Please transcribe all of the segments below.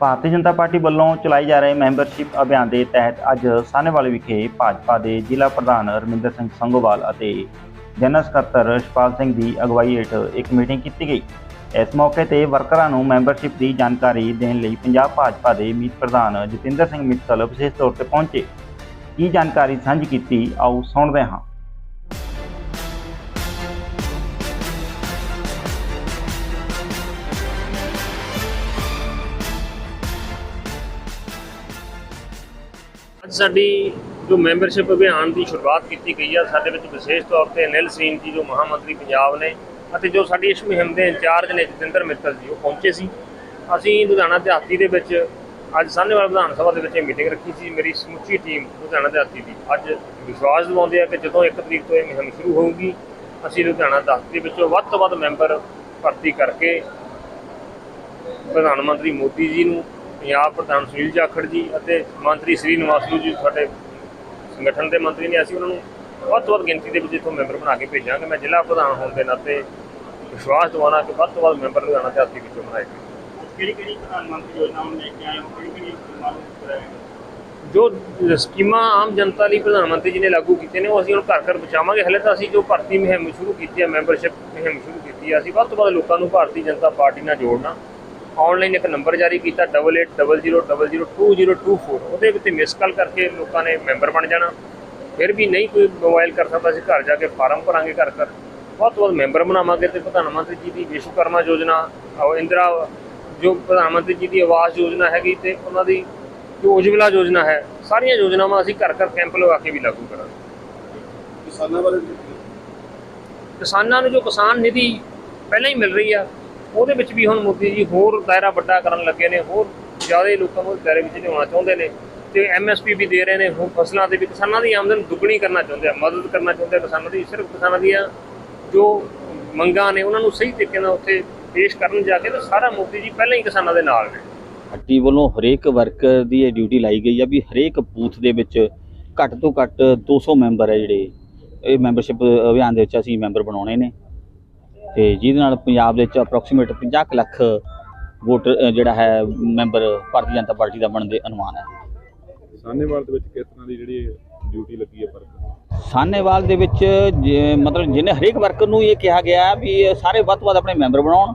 Bharatiya Janata party ਵੱਲੋਂ ਚਲਾਏ ਜਾ ਰਹੇ ਮੈਂਬਰਸ਼ਿਪ ਅਭਿਆਨ ਦੇ ਤਹਿਤ ਅੱਜ ਸਾਹਨੇਵਾਲ ਵਿਖੇ ਭਾਜਪਾ ਦੇ ਜ਼ਿਲ੍ਹਾ ਪ੍ਰਧਾਨ ਰਮਿੰਦਰ ਸਿੰਘ ਸੰਗੋਵਾਲ ਅਤੇ ਜਨਰਲ ਸਕੱਤਰ ਰਸ਼ਪਾਲ ਸਿੰਘ ਦੀ ਅਗਵਾਈ ਹੇਠ ਇੱਕ ਮੀਟਿੰਗ ਕੀਤੀ ਗਈ। ਇਸ ਮੌਕੇ ਤੇ ਵਰਕਰਾਂ ਨੂੰ ਮੈਂਬਰਸ਼ਿਪ ਦੀ ਜਾਣਕਾਰੀ ਦੇਣ ਲਈ ਪੰਜਾਬ ਭਾਜਪਾ ਦੇ ਮੀਤ ਪ੍ਰਧਾਨ ਜਤਿੰਦਰ ਸਿੰਘ ਮਿੱਤਲ ਵਿਸ਼ੇਸ਼ ਤੌਰ ਤੇ ਪਹੁੰਚੇ। ਕੀ ਜਾਣਕਾਰੀ ਸਾਂਝੀ ਕੀਤੀ ਆਓ ਸੁਣਦੇ ਹਾਂ। ਅੱਜ ਸਾਡੀ ਜੋ ਮੈਂਬਰਸ਼ਿਪ ਅਭਿਆਨ ਦੀ ਸ਼ੁਰੂਆਤ ਕੀਤੀ ਗਈ ਆ, ਸਾਡੇ ਵਿੱਚ ਵਿਸ਼ੇਸ਼ ਤੌਰ ਤੇ ਅਨਿਲ ਸਿੰਘ ਜੀ, ਜੋ ਮਹਾਮੰਤਰੀ ਪੰਜਾਬ ਨੇ ਅਤੇ ਜੋ ਸਾਡੀ ਇਸ ਮੁਹਿੰਮ ਦੇ ਇੰਚਾਰਜ ਨੇ ਜਤਿੰਦਰ ਮਿੱਤਲ ਜੀ, ਉਹ ਪਹੁੰਚੇ ਸੀ। ਅਸੀਂ ਲੁਧਿਆਣਾ ਦਿਹਾਤੀ ਦੇ ਵਿੱਚ ਅੱਜ ਸਾਹਨੇਵਾਲ ਵਿਧਾਨ ਸਭਾ ਦੇ ਵਿੱਚ ਇਹ ਮੀਟਿੰਗ ਰੱਖੀ ਸੀ। ਮੇਰੀ ਸਮੁੱਚੀ ਟੀਮ ਲੁਧਿਆਣਾ ਦਿਹਾਤੀ ਦੀ ਅੱਜ ਵਿਸ਼ਵਾਸ ਦਿਵਾਉਂਦੇ ਆ ਕਿ ਜਦੋਂ 1 ਤਰੀਕ ਤੋਂ ਇਹ ਮੁਹਿੰਮ ਸ਼ੁਰੂ ਹੋਊਗੀ, ਅਸੀਂ ਲੁਧਿਆਣਾ ਦਿਹਾਤੀ ਦੇ ਵਿੱਚੋਂ ਵੱਧ ਤੋਂ ਵੱਧ ਮੈਂਬਰ ਭਰਤੀ ਕਰਕੇ ਪ੍ਰਧਾਨ ਮੰਤਰੀ ਮੋਦੀ ਜੀ ਨੂੰ ਪੰਜਾਬ ਪ੍ਰਧਾਨ ਸੁਨੀਲ ਜਾਖੜ ਜੀ ਅਤੇ ਮੰਤਰੀ ਸ੍ਰੀ ਨਿਵਾਸੂ ਜੀ ਸਾਡੇ ਸੰਗਠਨ ਦੇ ਮੰਤਰੀ ਨੇ ਅਸੀਂ ਉਹਨਾਂ ਨੂੰ ਵੱਧ ਤੋਂ ਵੱਧ ਗਿਣਤੀ ਦੇ ਵਿੱਚ ਇੱਥੋਂ ਮੈਂਬਰ ਬਣਾ ਕੇ ਭੇਜਾਂਗੇ। ਮੈਂ ਜ਼ਿਲ੍ਹਾ ਪ੍ਰਧਾਨ ਹੋਣ ਦੇ ਨਾਤੇ ਵਿਸ਼ਵਾਸ ਦਿਵਾਉਣਾ ਕਿ ਵੱਧ ਤੋਂ ਵੱਧ ਮੈਂਬਰ ਲੁਧਿਆਣਾ ਤੇ ਆਤੀ ਵਿੱਚੋਂ ਬਣਾਏ। ਕਿਹੜੀ ਕਿਹੜੀ ਪ੍ਰਧਾਨ ਮੰਤਰੀ ਯੋਜਨਾਵਾਂ ਲੈ ਕੇ ਆਏ ਹੋ? ਕਿਹੜੀ ਕਿਹੜੀ ਜੋ ਸਕੀਮਾਂ ਆਮ ਜਨਤਾ ਲਈ ਪ੍ਰਧਾਨ ਮੰਤਰੀ ਜੀ ਨੇ ਲਾਗੂ ਕੀਤੇ ਨੇ ਉਹ ਅਸੀਂ ਹੁਣ ਘਰ ਘਰ ਪਹੁੰਚਾਵਾਂਗੇ ਹਲੇ ਤਾਂ ਅਸੀਂ ਜੋ ਭਰਤੀ ਮੁਹਿੰਮ ਸ਼ੁਰੂ ਕੀਤੀ ਹੈ ਮੈਂਬਰਸ਼ਿਪ ਮੁਹਿੰਮ ਸ਼ੁਰੂ ਕੀਤੀ ਹੈ ਅਸੀਂ ਵੱਧ ਤੋਂ ਵੱਧ ਲੋਕਾਂ ਨੂੰ ਭਾਰਤੀ ਜਨਤਾ ਪਾਰਟੀ ਨਾਲ ਜੋੜਨਾ ਆਨਲਾਈਨ ਇੱਕ ਨੰਬਰ ਜਾਰੀ ਕੀਤਾ 8800002024 ਉਹਦੇ ਉੱਤੇ ਮਿਸ ਕਾਲ ਕਰਕੇ ਲੋਕਾਂ ਨੇ ਮੈਂਬਰ ਬਣ ਜਾਣਾ। ਫਿਰ ਵੀ ਨਹੀਂ ਕੋਈ ਮੋਬਾਈਲ ਕਰ ਸਕਦਾ ਅਸੀਂ ਘਰ ਜਾ ਕੇ ਫਾਰਮ ਭਰਾਂਗੇ ਘਰ ਘਰ। ਵੱਧ ਤੋਂ ਵੱਧ ਮੈਂਬਰ ਬਣਾਵਾਂਗੇ ਤੇ ਪ੍ਰਧਾਨ ਮੰਤਰੀ ਜੀ ਦੀ ਵਿਸ਼ਵਕਰਮਾ ਯੋਜਨਾ ਇੰਦਰਾ ਜੋ ਪ੍ਰਧਾਨ ਮੰਤਰੀ ਜੀ ਦੀ ਆਵਾਸ ਯੋਜਨਾ ਹੈਗੀ ਤੇ ਉਹਨਾਂ ਦੀ ਜੋ ਉਜਵਲਾ ਯੋਜਨਾ ਹੈ ਸਾਰੀਆਂ ਯੋਜਨਾਵਾਂ ਅਸੀਂ ਘਰ ਘਰ ਕੈਂਪ ਲਗਾ ਕੇ ਵੀ ਲਾਗੂ ਕਰਾਂਗੇ। ਕਿਸਾਨਾਂ ਬਾਰੇ ਕਿਸਾਨਾਂ ਨੂੰ ਜੋ ਕਿਸਾਨ ਨਿਧੀ ਪਹਿਲਾਂ ਹੀ ਮਿਲ ਰਹੀ ਆ ਉਹਦੇ ਵਿੱਚ ਵੀ ਹੁਣ ਮੋਦੀ ਜੀ ਹੋਰ ਦਾਇਰਾ ਵੱਡਾ ਕਰਨ ਲੱਗੇ ਨੇ, ਹੋਰ ਜ਼ਿਆਦਾ ਲੋਕਾਂ ਨੂੰ ਦਾਇਰੇ ਵਿੱਚ ਲਿਆਉਣਾ ਚਾਹੁੰਦੇ ਨੇ ਤੇ ਐਮਐਸਪੀ ਵੀ ਦੇ ਰਹੇ ਨੇ, ਹੁਣ ਫਸਲਾਂ ਤੇ ਵੀ ਕਿਸਾਨਾਂ ਦੀ ਆਮਦਨ ਦੁੱਗਣੀ ਕਰਨਾ ਚਾਹੁੰਦੇ ਆ, ਮਦਦ ਕਰਨਾ ਚਾਹੁੰਦੇ ਆ ਕਿਸਾਨਾਂ ਦੀ, ਸਿਰਫ ਕਿਸਾਨਾਂ ਦੀਆਂ ਜੋ ਮੰਗਾਂ ਨੇ ਉਹਨਾਂ ਨੂੰ ਸਹੀ ਤਰੀਕੇ ਨਾਲ ਉੱਥੇ ਪੇਸ਼ ਕਰਨ ਜਾ ਕੇ ਤਾਂ ਸਾਰਾ ਮੋਦੀ ਜੀ ਪਹਿਲਾਂ ਹੀ ਕਿਸਾਨਾਂ ਦੇ ਨਾਲ ਨੇ। ਪਾਰਟੀ ਵੱਲੋਂ ਹਰੇਕ ਵਰਕਰ ਦੀ ਇਹ ਡਿਊਟੀ ਲਾਈ ਗਈ ਆ ਵੀ ਹਰੇਕ ਬੂਥ ਦੇ ਵਿੱਚ ਘੱਟ ਤੋਂ ਘੱਟ 200 ਮੈਂਬਰ ਹੈ ਜਿਹੜੇ, ਇਹ ਮੈਂਬਰਸ਼ਿਪ ਅਭਿਆਨ ਦੇ ਵਿੱਚ ਅਸੀਂ ਮੈਂਬਰ ਬਣਾਉਣੇ ਨੇ। ਤੇ ਜਿਹਦੇ ਨਾਲ ਪੰਜਾਬ ਦੇ ਵਿੱਚ ਅਪਰੋਕਸੀਮੇਟ 50 ਕੁ ਲੱਖ ਵੋਟਰ ਜਿਹੜਾ ਹੈ ਮੈਂਬਰ ਭਾਰਤੀ ਜਨਤਾ ਪਾਰਟੀ ਦਾ ਬਣਨ ਦੇ ਅਨੁਮਾਨ ਹੈ। ਸਾਹਨੇਵਾਲ ਦੇ ਵਿੱਚ ਕਿਸ ਤਰ੍ਹਾਂ ਦੀ ਜਿਹੜੀ ਡਿਊਟੀ ਲੱਗੀ ਹੈ ਪਰ? ਸਾਹਨੇਵਾਲ ਦੇ ਵਿੱਚ ਮਤਲਬ ਜਿਹਨੇ ਹਰੇਕ ਵਰਕਰ ਨੂੰ ਇਹ ਕਿਹਾ ਗਿਆ ਵੀ ਸਾਰੇ ਵੱਧ ਤੋਂ ਵੱਧ ਆਪਣੇ ਮੈਂਬਰ ਬਣਾਉਣ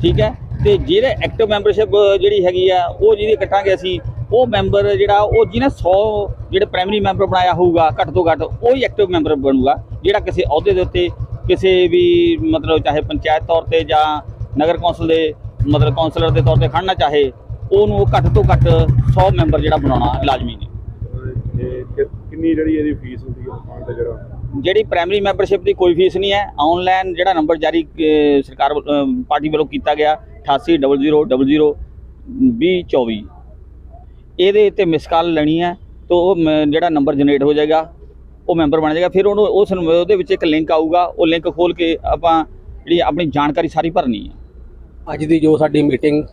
ਠੀਕ ਹੈ? ਤੇ ਜਿਹੜੇ ਐਕਟਿਵ ਮੈਂਬਰਸ਼ਿਪ ਜਿਹੜੀ ਹੈਗੀ ਆ ਉਹ ਜਿਹਦੀ ਕੱਟਾਂਗੇ ਅਸੀਂ ਉਹ ਮੈਂਬਰ ਜਿਹੜਾ ਉਹ ਜਿਹਨੇ 100 ਜਿਹੜੇ ਪ੍ਰਾਇਮਰੀ ਮੈਂਬਰ ਬਣਾਇਆ ਹੋਊਗਾ ਘੱਟ ਤੋਂ ਘੱਟ ਉਹ ਹੀ ਐਕਟਿਵ ਮੈਂਬਰ ਬਣੂਗਾ ਜਿਹੜਾ ਕਿਸੇ ਅਹੁਦੇ ਦੇ ਉੱਤੇ ਕਿਸੇ ਵੀ ਮਤਲਬ ਚਾਹੇ ਪੰਚਾਇਤ ਤੌਰ ਤੇ ਜਾਂ ਨਗਰ ਕੌਂਸਲ ਦੇ ਮਤਲਬ ਕੌਂਸਲਰ ਦੇ ਤੌਰ ਤੇ ਖੜਨਾ ਚਾਹੇ ਉਹਨੂੰ ਉਹ ਘੱਟ ਤੋਂ ਘੱਟ 100 ਮੈਂਬਰ ਜਿਹੜਾ ਬਣਾਉਣਾ ਲਾਜ਼ਮੀ ਨੇ ਕਿੰਨੀ ਜਿਹੜੀ ਇਹਦੀ ਫੀਸ ਹੁੰਦੀ ਹੈ ਅਕਾਊਂਟ ਤੇ ਜਿਹੜਾ? ਜਿਹੜੀ ਪ੍ਰਾਇਮਰੀ ਮੈਂਬਰਸ਼ਿਪ ਦੀ ਕੋਈ ਫੀਸ ਨਹੀਂ ਹੈ। ਆਨਲਾਈਨ ਜਿਹੜਾ ਨੰਬਰ ਜਾਰੀ ਸਰਕਾਰ ਪਾਰਟੀ ਵੱਲੋਂ ਕੀਤਾ ਗਿਆ 8800002024 ਇਹਦੇ ਉੱਤੇ ਮਿਸ ਕਾਲ ਲੈਣੀ ਹੈ ਤਾਂ ਉਹ ਜਿਹੜਾ ਨੰਬਰ ਜਨਰੇਟ ਹੋ ਜਾਏਗਾ ਉਹ ਮੈਂਬਰ ਬਣ ਜਾਏਗਾ, ਫਿਰ ਉਹਨੂੰ ਉਸ ਨੂੰ ਉਹਦੇ ਵਿੱਚ ਇੱਕ ਲਿੰਕ ਆਊਗਾ, ਉਹ ਲਿੰਕ ਖੋਲ ਕੇ ਆਪਾਂ ਜਿਹੜੀ ਆਪਣੀ ਜਾਣਕਾਰੀ ਸਾਰੀ ਭਰਨੀ ਹੈ। ਅੱਜ ਦੀ ਜੋ ਸਾਡੀ ਮੀਟਿੰਗ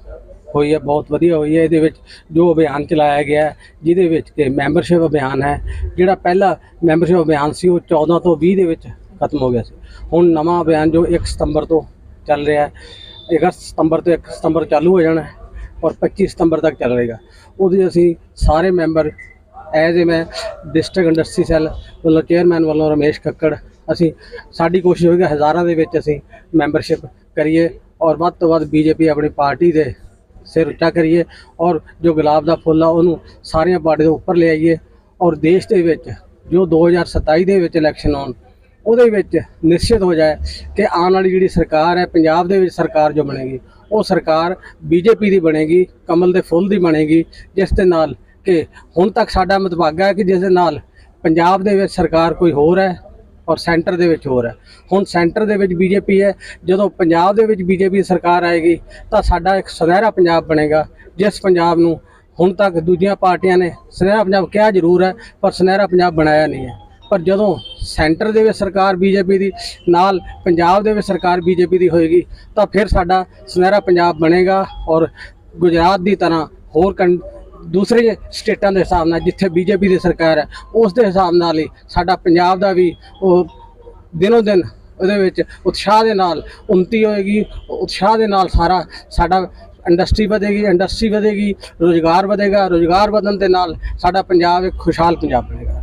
ਹੋਈ ਹੈ, ਬਹੁਤ ਵਧੀਆ ਹੋਈ ਹੈ। ਇਹਦੇ ਵਿੱਚ ਜੋ ਅਭਿਆਨ ਚਲਾਇਆ ਗਿਆ ਜਿਹਦੇ ਵਿੱਚ ਕਿ ਮੈਂਬਰਸ਼ਿਪ ਅਭਿਆਨ ਹੈ, ਜਿਹੜਾ ਪਹਿਲਾ ਮੈਂਬਰਸ਼ਿਪ ਅਭਿਆਨ ਸੀ, ਉਹ 14 ਤੋਂ 20 ਦੇ ਵਿੱਚ ਖਤਮ ਹੋ ਗਿਆ ਸੀ। ਹੁਣ ਨਵਾਂ ਅਭਿਆਨ ਜੋ 1 ਸਤੰਬਰ ਤੋਂ ਚੱਲ ਰਿਹਾ ਹੈ 1 ਸਤੰਬਰ ਤੋਂ 1 ਸਤੰਬਰ ਚਾਲੂ ਹੋ ਜਾਣਾ ਹੈ, ਔਰ 25 ਸਤੰਬਰ ਤੱਕ ਚੱਲੇਗਾ ਉਹਦੇ ਅਸੀਂ ਸਾਰੇ ਮੈਂਬਰ ਐਜ਼ ਏ ਮੈਂ ਡਿਸਟ੍ਰਿਕਟ ਇੰਡਸਟਰੀ ਸੈੱਲ ਵੱਲੋਂ ਚੇਅਰਮੈਨ ਵੱਲੋਂ ਰਮੇਸ਼ ਕੱਕੜ, ਅਸੀਂ ਸਾਡੀ ਕੋਸ਼ਿਸ਼ ਹੋਵੇਗੀ ਹਜ਼ਾਰਾਂ ਦੇ ਵਿੱਚ ਅਸੀਂ ਮੈਂਬਰਸ਼ਿਪ ਕਰੀਏ ਔਰ ਵੱਧ ਤੋਂ ਵੱਧ ਬੀਜੇਪੀ ਆਪਣੀ ਪਾਰਟੀ ਦੇ ਸਿਰ ਉੱਚਾ ਕਰੀਏ ਔਰ ਜੋ ਗੁਲਾਬ ਦਾ ਫੁੱਲ ਆ ਉਹਨੂੰ ਸਾਰੀਆਂ ਪਾਰਟੀਆਂ ਦੇ ਉੱਪਰ ਲੈ ਆਈਏ ਔਰ ਦੇਸ਼ ਦੇ ਵਿੱਚ ਜੋ 2027 ਦੇ ਵਿੱਚ ਇਲੈਕਸ਼ਨ ਆਉਣ, ਉਹਦੇ ਵਿੱਚ ਨਿਸ਼ਚਿਤ ਹੋ ਜਾਏ ਕਿ ਆਉਣ ਵਾਲੀ ਜਿਹੜੀ ਸਰਕਾਰ ਹੈ, ਪੰਜਾਬ ਦੇ ਵਿੱਚ ਸਰਕਾਰ ਜੋ ਬਣੇਗੀ, ਉਹ ਸਰਕਾਰ ਬੀਜੇਪੀ ਦੀ ਬਣੇਗੀ, ਕਮਲ ਦੇ ਫੁੱਲ ਦੀ ਬਣੇਗੀ, ਜਿਸ ਦੇ ਨਾਲ ਕਿ ਹੁਣ ਤੱਕ ਸਾਡਾ ਮਤਭਾਗਾ ਹੈ ਕਿ ਜਿਸ ਦੇ ਨਾਲ ਪੰਜਾਬ ਦੇ ਵਿੱਚ ਸਰਕਾਰ ਕੋਈ ਹੋਰ ਹੈ ਔਰ ਸੈਂਟਰ ਦੇ ਵਿੱਚ ਹੋਰ ਹੈ। ਹੁਣ ਸੈਂਟਰ ਦੇ ਵਿੱਚ ਬੀਜੇਪੀ ਹੈ। ਜਦੋਂ ਪੰਜਾਬ ਦੇ ਵਿੱਚ ਬੀਜੇਪੀ ਸਰਕਾਰ ਆਏਗੀ ਤਾਂ ਸਾਡਾ ਇੱਕ ਸੁਨਹਿਰਾ ਪੰਜਾਬ ਬਣੇਗਾ, ਜਿਸ ਪੰਜਾਬ ਨੂੰ ਹੁਣ ਤੱਕ ਦੂਜੀਆਂ ਪਾਰਟੀਆਂ ਨੇ ਸੁਨਹਿਰਾ ਪੰਜਾਬ ਕਿਹਾ ਜ਼ਰੂਰ ਹੈ, ਪਰ ਸੁਨਹਿਰਾ ਪੰਜਾਬ ਬਣਾਇਆ ਨਹੀਂ ਹੈ। ਪਰ ਜਦੋਂ ਸੈਂਟਰ ਦੇ ਵਿੱਚ ਸਰਕਾਰ ਬੀਜੇਪੀ ਦੀ, ਨਾਲ ਪੰਜਾਬ ਦੇ ਵਿੱਚ ਸਰਕਾਰ ਬੀਜੇਪੀ ਦੀ ਹੋਏਗੀ, ਤਾਂ ਫਿਰ ਸਾਡਾ ਸੁਨਹਿਰਾ ਪੰਜਾਬ ਬਣੇਗਾ ਔਰ ਗੁਜਰਾਤ ਦੀ ਤਰ੍ਹਾਂ ਹੋਰ ਕੰ ਦੂਸਰੇ ਸਟੇਟਾਂ ਦੇ ਹਿਸਾਬ ਨਾਲ ਜਿੱਥੇ ਬੀਜੇਪੀ ਦੀ ਸਰਕਾਰ ਹੈ, ਉਸ ਦੇ ਹਿਸਾਬ ਨਾਲ ਹੀ ਸਾਡਾ ਪੰਜਾਬ ਦਾ ਵੀ ਉਹ ਦਿਨੋ ਦਿਨ ਉਹਦੇ ਵਿੱਚ ਉਤਸ਼ਾਹ ਦੇ ਨਾਲ ਉન્નਤੀ ਹੋਏਗੀ, ਉਤਸ਼ਾਹ ਦੇ ਨਾਲ ਸਾਰਾ ਸਾਡਾ ਇੰਡਸਟਰੀ ਵਧੇਗੀ ਇੰਡਸਟਰੀ ਵਧੇਗੀ, ਰੋਜ਼ਗਾਰ ਵਧੇਗਾ, ਰੋਜ਼ਗਾਰ ਵਧਣ ਦੇ ਨਾਲ ਸਾਡਾ ਪੰਜਾਬ ਇੱਕ ਖੁਸ਼ਹਾਲ ਪੰਜਾਬ ਬਣੇਗਾ।